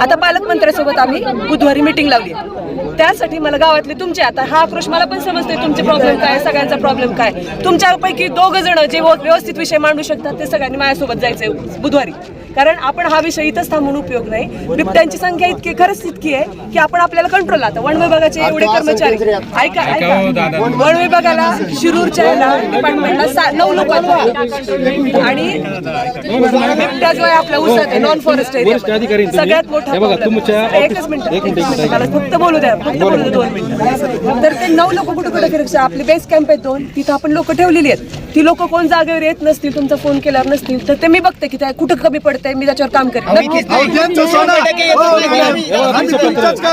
आता पालकमंत्र्यासोबत आम्ही बुधवारी मिटिंग लावली. त्यासाठी मला गावातले तुमचे आता हा आक्रोश मला पण समजते तुमचे प्रॉब्लेम काय सगळ्यांचा प्रॉब्लेम काय. तुमच्यापैकी दोघ जण जे व्यवस्थित विषय मांडू शकतात ते सगळ्यांनी माझ्यासोबत जायचंय बुधवारी. कारण आपण हा विषय इथंच थांबून उपयोग नाही. बिबट्यांची संख्या इतकी खरंच इतकी आहे की आपण आपल्याला कंट्रोल आता वन विभागाचे एवढे कर्मचारी. ऐका ऐका. वन विभागाला शिरूरच्या ह्याला डिपार्टमेंटला नऊ लोक आहेत. आणि बिबट्या जो आहे आपल्या उसात आहे नॉन फॉरेस्ट एरिया. सगळ्यात मोठा हे बघा, problem. तुमच्या एकच ऑफिस- मिनिट. एक मिनिट, एक मिनिट, मला फक्त बोलू द्या फक्त बोलू. द्या दोन मिनिटं. तर ते नऊ लोक कुठे कुठे फिरत आपले बेस कॅम्प आहेत दोन. तिथं आपण लोक ठेवलेली आहेत. ती लोक कोण जागेवर येत नसतील तुमचा फोन केल्यावर नसतील तर ते मी बघते की त्या कुठं कमी पडतंय मी त्याच्यावर काम करेन.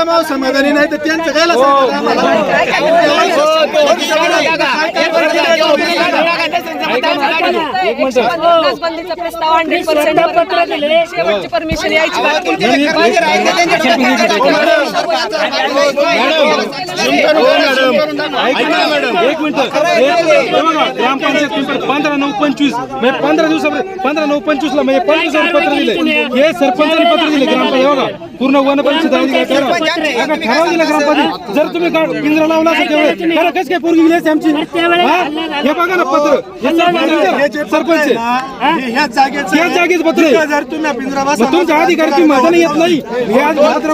हो, समाधानी नाही तर त्यांचं आम्हाला? नसबंदीचा प्रस्ताव 100% परत आला. शेवटची परमिशन यायची बाकी. एक मिनिट. ग्रामपंचायत पिंपरी पंधरा नऊ पंचवीस. म्हणजे पंधरा दिवसामध्ये पंधरा नऊ पंचवीस ला म्हणजे पंचवीस पत्र दिले. हे सरपंचाने पत्र दिले ग्रामपंचायत. बघा पूर्ण वन परिषद ठराव. दिला ग्रामपंचायत. जर तुम्ही पिंजरा लावला असेल तेवढे कसं काय असती आमची? हा? हे बघा ना पत्र. हे सरपंच जागेचं पत्र आहे. जर अधिकारी माझा येत नाही. हे आज पत्र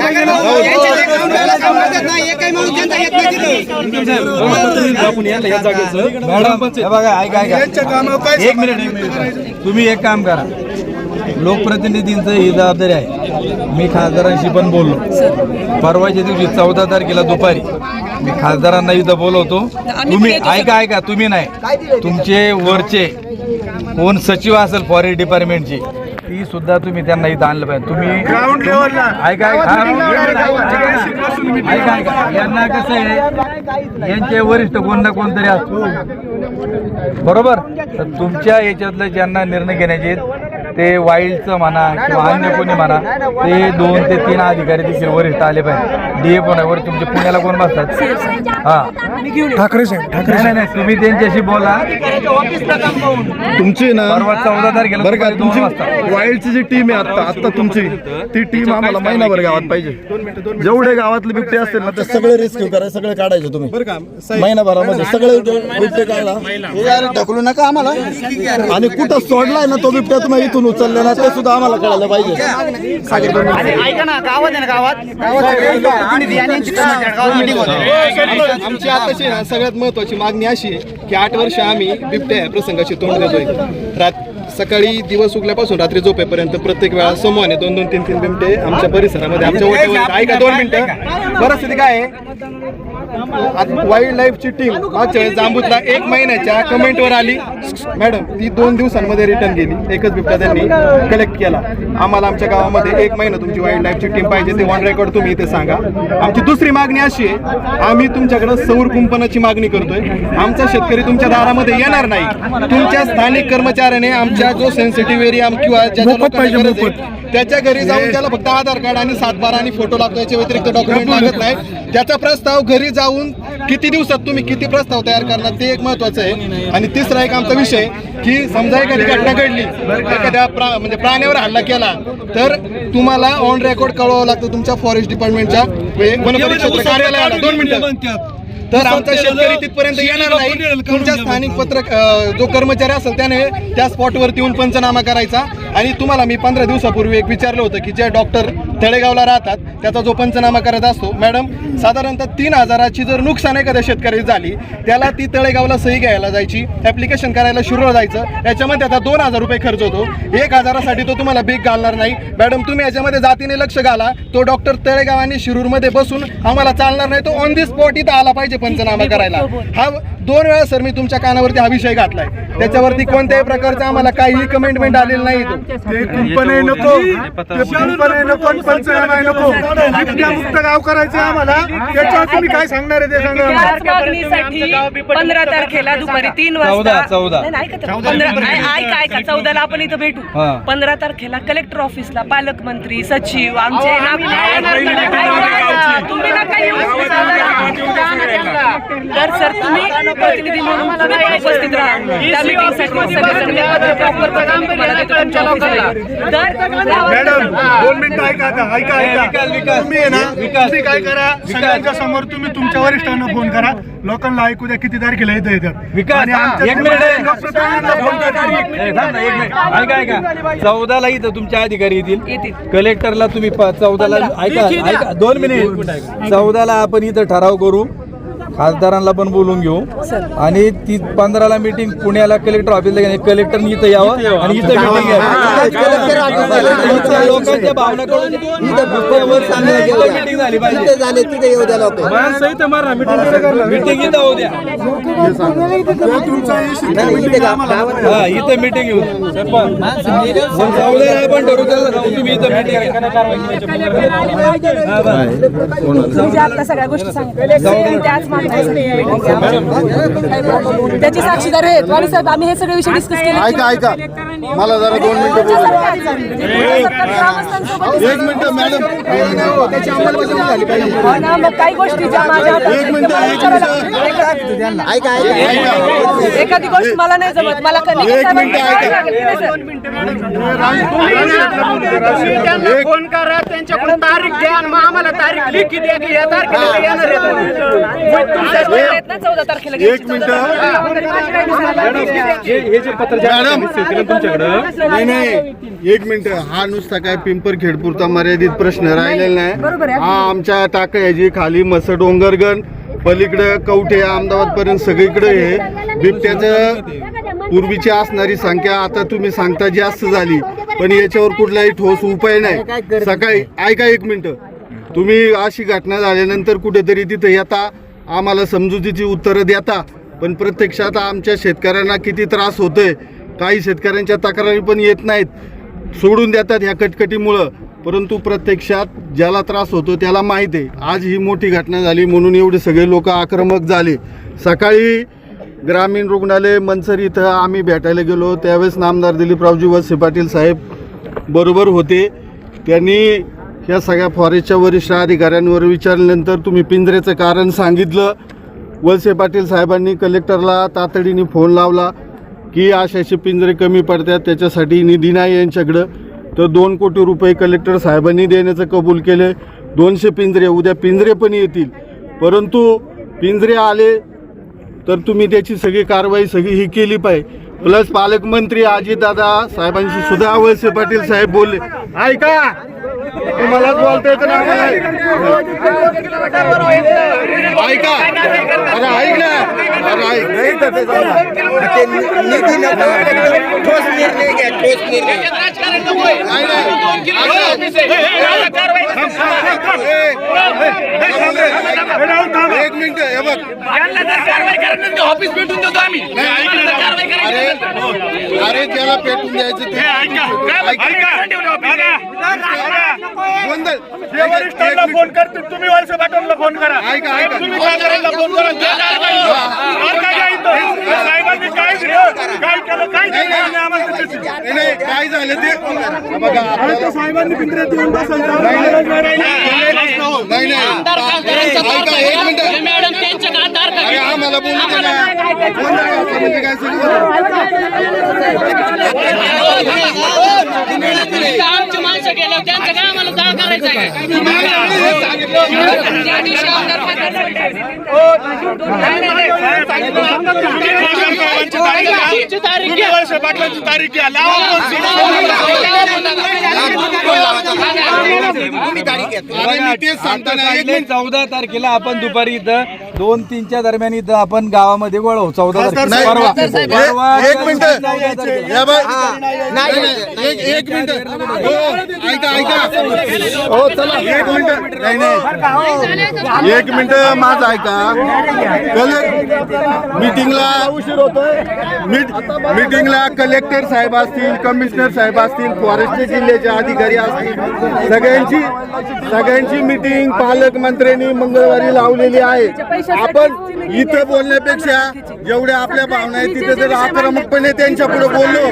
एक मिनिट. तुम्ही एक काम करा. लोकप्रतिनिधींचं ही जबाबदारी आहे. मी खासदारांशी पण बोललो. परवाच्या दिवशी चौदा तारखेला दुपारी मी खासदारांना इथं बोलवतो. तुम्ही ऐका ऐका तुम्ही नाही. तुमचे वरचे कोण सचिव असेल फॉरेस्ट डिपार्टमेंटची ती सुद्धा तुम्ही त्यांना इथं आणलं पाहिजे. तुम्ही ऐका ऐका. ऐका ऐका. यांना कसं आहे यांचे वरिष्ठ कोण ना कोणतरी असतो बरोबर? तर तुमच्या याच्यातलं ज्यांना निर्णय घेण्याचे आहेत, ते वाईल्डचं म्हणा किंवा अन्य कोणी म्हणा ते दोन ते तीन अधिकारी देखील वरिष्ठ आले पाहिजे डीए पण आहे वर तुमचे पुण्याला कोण बसतात? हा. ठाकरे साहेब नाही नाही नाही, तुम्ही त्यांच्याशी बोला. तुमची ना परवा चौदा तारखेला बरं का दुपारी दोन तुमची वाजता. वाईल्डची जी टीम आहे आता आता तुमची ती टीम आम्हाला महिनाभर गावात पाहिजे. जेवढे गावातले बिबटे असतील ना ते सगळे रेस्क्यू करायचे सगळे काढायचे तुम्ही. बरं का महिनाभरामध्ये सगळे जे बिबटे काढला ढकलू नका आम्हाला. आणि कुठं सोडलाय ना तो बिबट्या तुम्ही इथून? उचलले ना ते सुद्धा आम्हाला कळायला पाहिजे. आमची आताची ना सगळ्यात महत्वाची मागणी अशी आहे की आठ वर्ष आम्ही बिबट्या या प्रसंगाची तोंड देतोय. रात सकाळी दिवस उगल्यापासून रात्री झोपेपर्यंत प्रत्येक वेळा समूहाने दोन दोन तीन तीन बिबटे आमच्या परिसरामध्ये आमच्या ओट्यावर ऐका दोन मिनिटं. परिस्थिती काय आहे? वाईल्ड लाईफची टीम मागच्या वेळेस जांबूतला एक महिन्याच्या कमेंटवर आली. मॅडम ती दोन दिवसांमध्ये रिटर्न गेली. एकच बिबट्या त्यांनी कलेक्ट केला. आम्हाला आमच्या गावामध्ये एक महिना तुमची वाईल्ड लाईफची टीम पाहिजे ते ऑन रेकॉर्ड तुम्ही इथे सांगा. आमची दुसरी मागणी अशी आहे आम्ही तुमच्याकडे सौर कुंपणाची मागणी करतोय. आमचा शेतकरी तुमच्या दारामध्ये येणार नाही. तुमच्या स्थानिक कर्मचाऱ्याने आमच्या जो सेन्सिटिव्ह एरिया किंवा ज्याच्या त्याच्या घरी जाऊन त्याला फक्त आधार कार्ड आणि सातबारा आणि फोटो लागतो याच्या व्यतिरिक्त डॉक्युमेंट लागत नाही. त्याचा प्रस्ताव घरी जाऊन किती दिवसात तुम्ही किती प्रस्ताव तयार करणार ते एक महत्वाचं आहे. आणि तिसरा एक आमचा विषय की समजा एखादी घटना घडली एखाद्या प्रा म्हणजे प्राण्यावर हल्ला केला तर तुम्हाला ऑन रेकॉर्ड कळवावं लागतं तुमच्या फॉरेस्ट डिपार्टमेंटच्या वनपरिक्षेत्र कार्यालयाला. दोन मिनिटं. तर आमचा शेतकरी तिथपर्यंत येणार नाही. तुमच्या स्थानिक पत्रक जो कर्मचारी असेल त्याने त्या स्पॉटवरती येऊन पंचनामा करायचा. आणि तुम्हाला मी पंधरा दिवसापूर्वी एक विचारलं होतं की जे डॉक्टर तळेगावला राहतात त्याचा जो पंचनामा करत असतो मॅडम साधारणतः तीन हजाराची जर नुकसान एखाद्या शेतकरी झाली त्याला ती तळेगावला सही घ्यायला जायची ऍप्लिकेशन करायला शिरूर जायचं याच्यामध्ये आता दोन हजार रुपये खर्च होतो. एक हजारासाठी तो तुम्हाला बीक घालणार नाही. मॅडम तुम्ही याच्यामध्ये जातीने लक्ष घाला. तो डॉक्टर तळेगाव आणि शिरूरमध्ये बसून आम्हाला चालणार नाही. तो ऑन दी स्पॉट इथं आला पाहिजे पंचनामा करायला. हा दोन वेळा सर मी तुमच्या कानावरती हा विषय घातलाय. त्याच्यावरती कोणत्याही प्रकारचा आम्हाला काहीही कमेंटमेंट आलेलं नाही इथं. ते कुंपण नको ते कुंपण नको पंचनामा नको बिबट्या मुक्त गाव करायचं आहे आम्हाला त्याच्यावर तुम्ही काय सांगणार आहे ते सांगा आम्हाला. त्याच मागणीसाठी पंधरा तारखेला दुपारी तीन वाजता चौदा, चौदा. नाही, नाही, ऐका तर. पंधरा ऐ- ऐका ऐका चौदाला आपण इथं भेटू हा. पंधरा तारखेला कलेक्टर ऑफिसला पालकमंत्री सचिव आमचे तुम्ही नका येऊ. तर सर तुम्ही प्रतिनिधी म्हणून तुम्ही उपस्थित राहा त्या सगळेजण मी तुम्हाला तुमच्या मॅडम दोन मिनिटं ऐका आता ऐका ऐका. तुम्ही आहे ना विकास. तुम्ही काय करा सगळ्यांच्या समोर तुम्ही तुमच्या वरिष्ठांना फोन करा. लोकांना ऐकू द्या किती तारखेला इथं येतात. आणि आमच्या ऐका चौदाला इथं तुमचे अधिकारी येतील. येतील. कलेक्टरला तुम्ही प- चौदाला ऐका ऐका दोन मिनिट. चौदाला आपण इथं ठराव करू. खासदारांना पण बोलून घेऊ. आणि ती पंधराला मीटिंग पुण्याला कलेक्टर ऑफिसला घेणे कलेक्टरनी इथं यावं आणि इथं मीटिंग घ्यावी. लोकांच्या भावना कळून इथं मीटिंग झाली पाहिजे. झाले तिथे येऊ द्या लोक. माणसं इथं मारा मीटिंग मीटिंग इथं होऊ द्या. हा इथं मीटिंग येऊ द्या. चौदाला आपण ठरवू त्याला तुम्ही इथं मीटिंग म्हणजे सगळ्या गोष्टी सांगितल्या. त्याच साक्षीदार आहेत. वाणी साहेब आम्ही हे सगळे विषय डिस्कस केले. ऐका ऐका. मला जरा दोन मिनिटं बोलू एक मिनिट मॅडम त्याची अंमलबजावणी झाली पाहिजे ना, मग काही गोष्टी ज्या माझ्या एखादी गोष्ट मला नाही जमत. मला कधी एक मिनिट ऐका. फोन करा त्यांच्याकडून तारीख द्या मग आम्हाला तारीख लिखी द्या की या तारखेला येणार तारखेला एक मिनिट. हे जे पत्र जे मॅडम. दिसेल तुमच्याकडं नाही नाही. एक मिनिट. हा नुसता काय पिंपरखेड पुरता मर्यादित प्रश्न राहिलेला नाही. आहे. हा आमच्या टाकयाची खाली मस डोंगरगण पलीकडं कवठे अहमदाबाद पर्यंत सगळीकडे हे. बिबट्याचं पूर्वीची असणारी संख्या आता तुम्ही सांगता जास्त झाली. पण याच्यावर कुठलाही ठोस उपाय नाही. सकाळी ऐका एक मिनिट. तुम्ही अशी घटना झाल्यानंतर कुठेतरी तिथे येता आम्हाला समजुतीची उत्तरं देता पण प्रत्यक्षात आमच्या शेतकऱ्यांना किती त्रास होतोय काही शेतकऱ्यांच्या तक्रारी पण येत नाहीत. सोडून देतात ह्या कटकटीमुळं परंतु प्रत्यक्षात ज्याला त्रास होतो त्याला माहीत आहे. आज ही मोठी घटना झाली म्हणून एवढे सगळे लोक आक्रमक झाले. सकाळी ग्रामीण रुग्णालय मनसर इथं आम्ही भेटायला गेलो. त्यावेळेस नामदार दिलीपरावजी वसे पाटील साहेब बरोबर होते. त्यांनी या सगळ्या फॉरेस्टच्या वरिष्ठ अधिकाऱ्यांवर विचारल्यानंतर तुम्ही पिंजऱ्याचं कारण सांगितलं. वळसे पाटील साहेबांनी कलेक्टरला तातडीने फोन लावला की अशाचे पिंजरे कमी पडतात त्याच्यासाठी निधी नाही यांच्याकडं. तर दोन कोटी रुपये कलेक्टर साहेबांनी देण्याचं कबूल केले दोनशे पिंजरे उद्या पिंजरे पण येतील. परंतु पिंजरे आले तर तुम्ही त्याची सगळी कारवाई सगळी ही केली पाहिजे. प्लस पालकमंत्री अजितदादा साहेबांशी सुद्धा वळसे पाटील साहेब बोलले. ऐका! तुम्हाला बोलता येतं ना? ऐका. अरे ऐक ना. अरे ऐक. नाही तर ते निधी. ठोस निर्णय घ्या ठोस निर्णय. नाही, नाही. ऐका. एक मिनिट हे बघ. ऑफिस भेटून देतो आम्ही अरे अरे त्याला पेटून द्यायचं ते गोंधळ. वरिष्ठांना एक फोन करतो तुम्ही वळसे पाटोलला फोन करा. ऐका ऐका. तुम्ही खासदारांना फोन करा काय घ्या इथं? साहेबांनी काय दिलं? काय केलं? काय नाही, दिलं? नाही. नाही आम्हाला त्याच्याशी. नाही, नाही, काय झालं ते? हे बघा साहेबांनी पिंजऱ्यात येऊन. नाही, नाही. नाही, नाही, ऐका एक मिनिट. आम्हाला बोलू दे ना म्हणजे काय आमची माणसं गेलं त्यांचं काय आम्हाला जाळ करायचं आहे? त्या दिवशी आमदार खासदार साहेबांची तारीख घ्या. तारीख घ्या लावा अरे मी तेच सांगतो ना एक मिनिट चौदा तारखेला आपण दुपारी इथं दोन तीनच्या दरम्यान इथं आपण गावामध्ये वळवू चौदा तारखेला. एक मिनिट. नाही, नाही, एक एक मिनिट. हो, ऐका ऐका. हो चला. एक मिनिट. नाही नाही. एक मिनिट माझं ऐका. कले मीटिंगला उशीर होतोय मीट मीटिंगला कलेक्टर साहेब असतील कमिशनर साहेब असतील फॉरेस्ट जिल्ह्याचे अधिकारी असतील सगळ्यांची सगळ्यांची मीटिंग पालकमंत्र्यांनी मंगळवारी लावलेली आहे. आपण इथं बोलण्यापेक्षा जेवढ्या आपल्या भावना आहेत. तिथे जर आक्रमकपणे त्यांच्या पुढे बोललो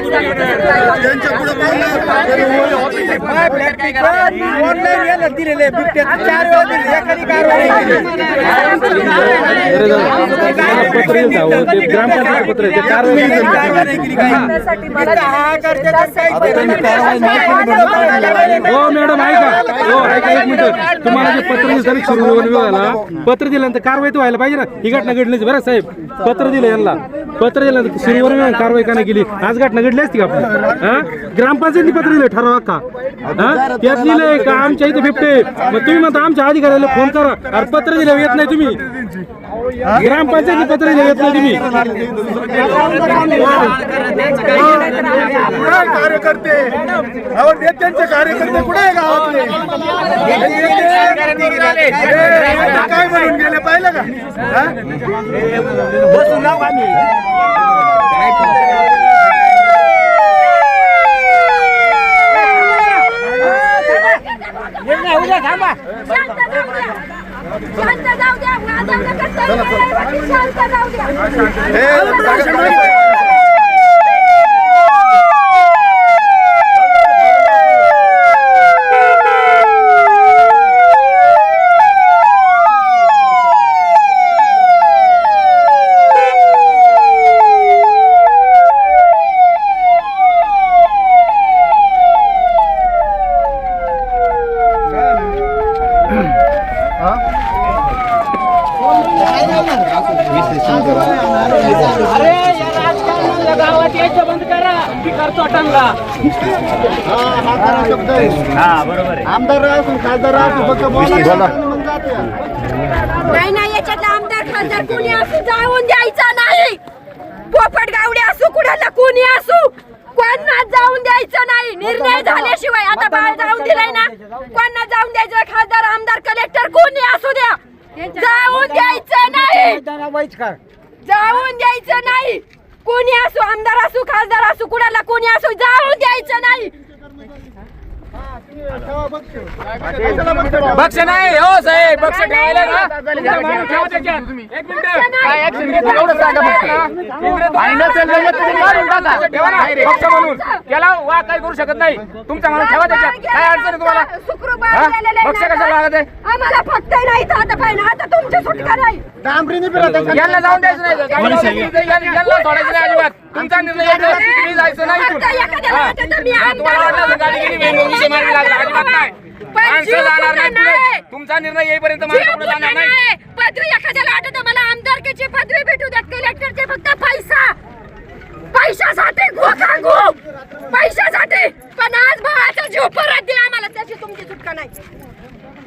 त्यांच्या पुढे बोललो दिलेले ग्रामपंचायत पत्र हो मॅडम ऐका. हो, तुम्हाला जे पत्र दिलं तरी विभागाला पत्र दिल्यानंतर कारवाई तर व्हायला पाहिजे ना. ही घटना घडलीच बरं साहेब. पत्र दिलं यांना. पत्र दिल्यानंतर सुरूवर विभाग कारवाई का नाही केली आज घटना घडली असती का आपली? हा? ग्रामपंचायतीने पत्र दिलं ठरवा का हा? त्यात लिहिलंय का आमच्या इथे बिबटे मग तुम्ही म्हणता आमच्या अधिकाऱ्याला फोन करा. अरे पत्र दिलं येत नाही तुम्ही. ग्रामपंचायती पत्र नाही तुम्ही. कार्यकर्ते? नेत्यांचे कार्यकर्ते कुठे आहे गावातले? हे काय म्हणून गेले पाहिलं का? हा? शांत जाऊ द्या माझा नका शांत जाऊ द्या हे अरे या राजकारणाला गावात यायचं बंद करा मी करतो टंगा आमदार असून खासदार असून फक्त बोला. नाही नाही याच्यातला आमदार खासदार कोणी असू जाऊन द्यायचा नाही. पोपट गावडे असू कुणाला कोणी असू कोणा जाऊन द्यायचं नाही. निर्णय झाल्याशिवाय आता बाळ जाऊन दिलाय ना. कोणा जाऊन द्यायचं? खासदार आमदार कलेक्टर कोणी असू द्या. जाऊन द्यायचं नाही. जाऊन द्यायचं नाही. कोणी असू आमदार असू खासदार असू कुणाला कोणी असू जाऊन द्यायचं नाही. बक्ष नाही हो साहेब बक्ष ठेवायला ना. तुमचा माणूस ठेवा त्याच्यात. एक मिनिट. काय action घेतो एवढं सांगा फक्त. आणि नसेल जमलं तर तुम्ही काढून टाका. ठेवा ना, बक्ष म्हणून. त्याला वा काय करू शकत नाही. तुमचा माणूस ठेवा त्याच्यात. काय अडचण आहे तुम्हाला? हा? ना कशाला लागत आहे? आम्हाला फक्त नाही तर आता आता तुमची सुटका नाही. यांना जाऊन द्यायचं नाही. यांना सोडायचं नाही अजिबात. तुमचा निर्णय तुम्ही जायचं नाही इथून. फक्त एखाद्याला हा. वाटतं मी तुम्हाला वाटलं असेल गाडी गेली वेगळी विषय मार्गी लागला अजिबात नाही. पण माणसं जीव जाणार कुठं नाही पुढे. नाही. तुमचा निर्णय येईपर्यंत जीव माणसं पुढे कुठं जाणार नाही. नाही. पदवी एखाद्याला वाटत मला आमदारकीची पदवी भेटू द्यात. कलेक्टरचे फक्त पैसा. पैशासाठी घोका घो पैशासाठी. पण आज भावाचा जीव परत द्या आम्हाला. त्याची तुमची सुटका नाही.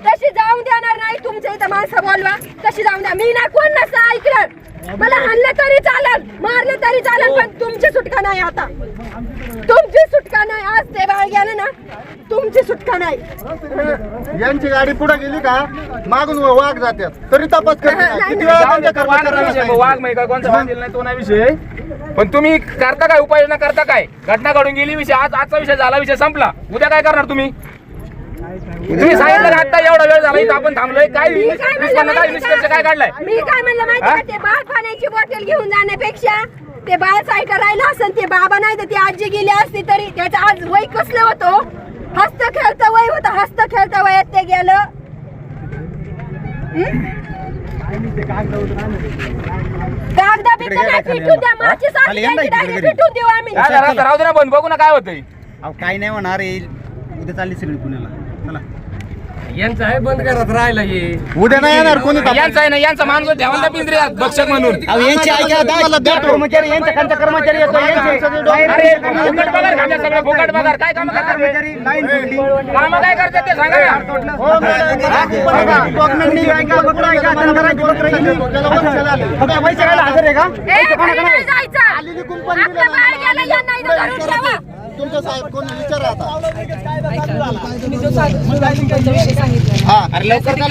तशी जाऊन देणार नाही. तुमच्या इथं माणसं बोलवा. तशी जाऊन द्या. मी ना कोण नसतं ऐकलं? मला हाणलं तरी चालेल मारलं तरी चालेल पण तुमची सुटका नाही आता. तुमची सुटका नाही. आज ते बाळ गेलं ना तुमची सुटका नाही. यांची गाडी पुढे गेली का? मागून वाघ जातात तरी तपास वाघ? वाघ नाही तो नाही विषय. पण तुम्ही करता काय? उपाययोजना करता काय? घटना घडून गेली विषय आज आजचा विषय झाला विषय संपला. उद्या काय करणार तुम्ही? तुम्ही सांगितलं का आता एवढा वेळ झाला इथं आपण थांबलोय. काय मी काय म्हणलं निष्पन्न काय माहिती निष्कर्ष? काय काढलाय? मी काय म्हणलं माहिती हा? का? ते बाळ पाण्याची बॉटल घेऊन जाण्यापेक्षा ते बाळ साईडला राहिलं असेल ते बाबा नाही तर ती आजी गेली असती तरी त्याचं आज वय कसलं होतं? हस्त खेळतं वय होतं हस्त खेळतं वयात ते गेलं. कागदा बिगदा नाही फिटून द्या माझी साडी डायरी फिटून देऊ आम्ही. काय झालं आता राहू दे ना बंद बघू ना काय होतंय. अहो काही नाही होणार येईल. उद्या चालली सगळी पुण्याला. यांचं आहे बंद करत राहिला हे. उद्या नाही येणार कोणी यांचा आहे ना यांचा माणूस ठेवा पिंजऱ्यात बक्षक म्हणून. अहो यांची ऐका तुम्हाला द्या कर्मचारी यांच्या खालचा कर्मचारी येतो यांचे अरे फुकट पगार खात्यात सगळं फुकट पगार. काय काम करतात काम काय करतात ते सांगा ना. ए, घरी नाही जायचं. आपलं बाळ गेलं, यांना इथं धरून ठेवा. तुमचा साहेब कोण विचारा आता. तुम्ही जो साहेबांचा विषय सांगितला हा अरे लवकर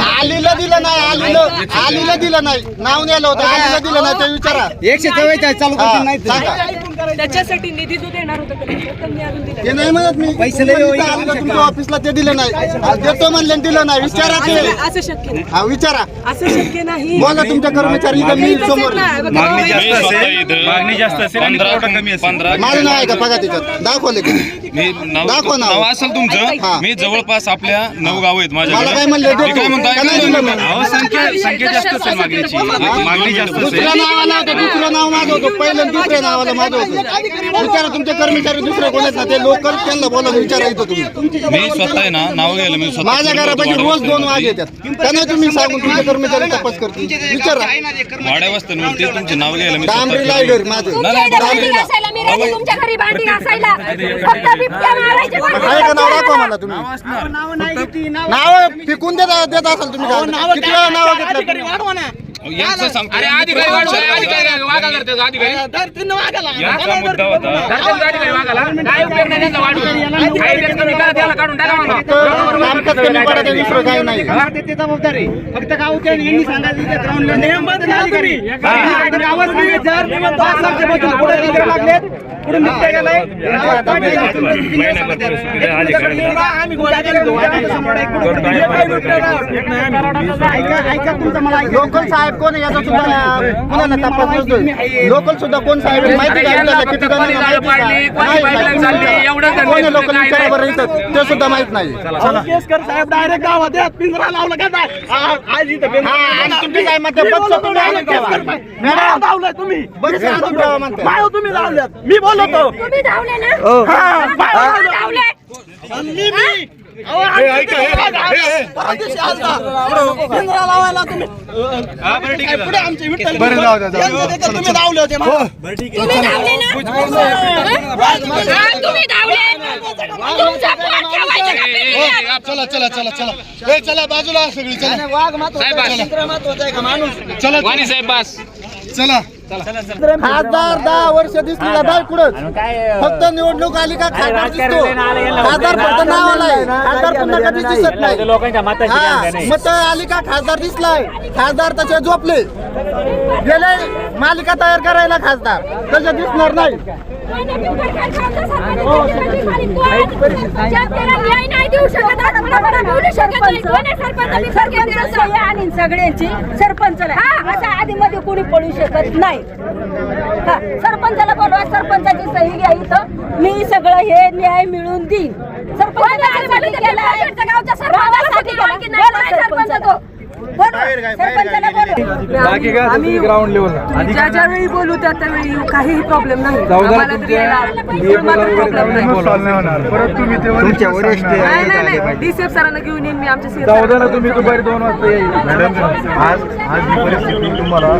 आलीला दिलं नाही आलीला आलीला दिलं नाही. नाव नेलं होतं आलीला दिलं नाही ते विचारा. एकशे चव्वेचाळीस चालू करतील नाही सांगा. त्याच्यासाठी निधी जो देणार होता कलेक्टर, त्यांनी अजून दिला ते नाही. म्हणत मी. पैसे तुमच्या ऑफिसला ते दिलं नाही. देतो म्हणले आणि दिलं नाही. विचारा ते. नाही. असं शक्य नाही. हा विचारा. असं शक्य नाही. बोला तुमच्या कर्मचारी इथं मी समोर. आहेत ना. बघा, मी स्वतः इथं मागणी जास्त असेल आणि पुरवठा कमी असेल. पंधरा माझं नाव आहे का बघा त्याच्यात. दाखवले की मी नाव दाखवा नाव. नाव असेल हा. तुमचं मी जवळपास आपल्या नऊ गाव आहेत मला काय माझ्याकडे म्हणले मी काय म्हणतो का ऐका नाही ना दिलं दोन म्हणून? अहो संख्या संख्या जास्त असेल मागणीची मागणी जास्त असेल दुसऱ्या नावाला होतं दुसरं नाव माझं होतं. पहिलं दुसऱ्या नावाला माझं होतं. विचारा तुमचे कर्मचारी दुसरे कोण आहेत ना ते लोकल त्यांना बोला विचारा इथं तुम्ही. मी स्वतः आहे ना नाव घ्यायला मी स्वतः माझ्या घरापैकी रोज दोन वाघ येतात. त्यांना तुम्ही सांगून तुमचे कर्मचारी तपास करतील. विचारा. वाड्या वस्त्यांवरती तुमचे नाव घ्यायला मी डांबरी स्वतः लायडर माझं. नाही, नाही, भांडी घासायला मी तुमच्या घरी भांडी घासायला फक्त बिबट्या मारायचे आहे? का नाव दाखवा मला तुम्ही. नाव पिकून देत देत असाल तुम्ही काय? किती वेळा नाव घेतलं यांचं सांगतो अरे अधिकारी वाढवा, अधिकारी वागा करतात अधिकारी? यांचा मुद्दा होता. धरतात अधिकारी वागाला काय उपयोग नाही त्यांचा वाढू काही तेच कमी करा, त्याला काढून टाका म्हणा. कामकाज कमी आहे, दुसरं काही नाही. लोकल साहेब कोण आहे याचा सुद्धा मुलांना तपास नसतोय लोकल सुद्धा कोण साहेब आहे माहिती का आपल्याला किती कोणी जणांना झाडं माहिती पाडली, का? कोणी नाही, pipeline नाही, चालली, एवढं कोण धंदे आहे लोकल नाही, विचारा नाही. बरं इथं ते सुद्धा माहीत नाही. हा, आणि तुमची काय म्हणते बस तुम्ही. आणून ठेवा. मॅडम, बस आणून ठेवा म्हणते. तुम्ही. धावले ना धावले तुम्ही धावले ना? हा, तुम्ही धावले? तुमचा पोट ठेवायचं का? पिंजऱ्यात? चला चला चला चला. ए, चला बाजूला सगळी चला. वाणी साहेब बस. चला. खासदार दहा वर्ष दिसलेला नाही कुठं? फक्त निवडणूक आली का खासदार दिसतो? खासदार फक्त नावाला आहे खासदार पुन्हा कधीच दिसत नाही. हा, मत आली का खासदार दिसलाय? खासदार तसे झोपले. गेले मालिका तयार करायला खासदार. तसे दिसणार नाही. न्याय नाही देऊ शकत आता आहे आणि सगळ्यांची सरपंच हा. असं आधी मध्ये कोणी पडू शकत नाही. हा सरपंचाला बोलवा सरपंचाची सही घ्या इथं. मी सगळं हे न्याय मिळून देईन. सरपंच बाकी काय आम्ही ग्राउंड लेवलला ज्या ज्या वेळी बोलू त्या त्यावेळी काहीही प्रॉब्लेम नाही. चौदा आम्हाला तरी नाही. नाही नाही नाही डीसीएफ सरांना घेऊन येईन मी आमच्या चौदाला तुम्ही दुपारी दोन वाजता येईल मॅडम आज आज ही परिस्थिती तुम्हाला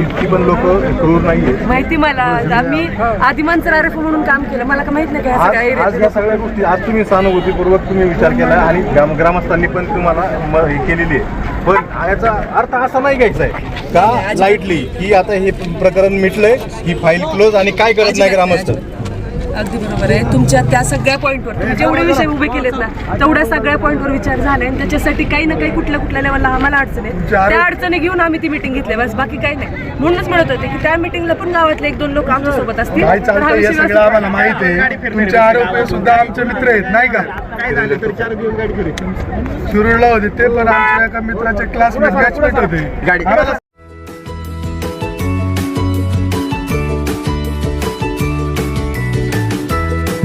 इतकी पण लोक क्रूर नाहीये. माहिती मला आम्ही आधी मंत्रारफ म्हणून काम केलं. मला का माहीत नाही का आज काय या सगळ्या गोष्टी आज तुम्ही सहानुभूतीपूर्वक तुम्ही विचार केला आणि ग्राम ग्रामस्थांनी पण तुम्हाला म- हे केलेली आहे. पण याचा अर्थ असा नाही घ्यायचा आहे. का लाईटली की आता हे प्रकरण मिटलंय ही फाईल क्लोज आणि काय करत नाही ग्रामस्थ? अगदी बरोबर आहे. तुमच्या त्या सगळ्या पॉईंटवर तुम्ही जेवढे विषय उभे केलेत ना तेवढ्या सगळ्या पॉईंटवर विचार झाले आणि त्याच्यासाठी काही ना काही कुठल्या कुठल्या लेवलला आम्हाला अडचणी आहेत त्या अडचणी घेऊन आम्ही ती मिटिंग घेतली. बस बाकी काही नाही. म्हणूनच म्हणत होते की त्या मिटिंगला पण गावातले एक दोन लोक आमच्यासोबत असतील काय पण हा चालतं हे विषय सगळं व्यवस्थित- आम्हाला माहीत आहे. तुमचे आरोपी सुद्धा आमचे मित्र आहेत नाही का? काय झालं तर चार दिवस गाडी शिरूरला होते ते पण आमच्या एका मित्राचे क्लासमेट बॅचमेट होते. आम्हाला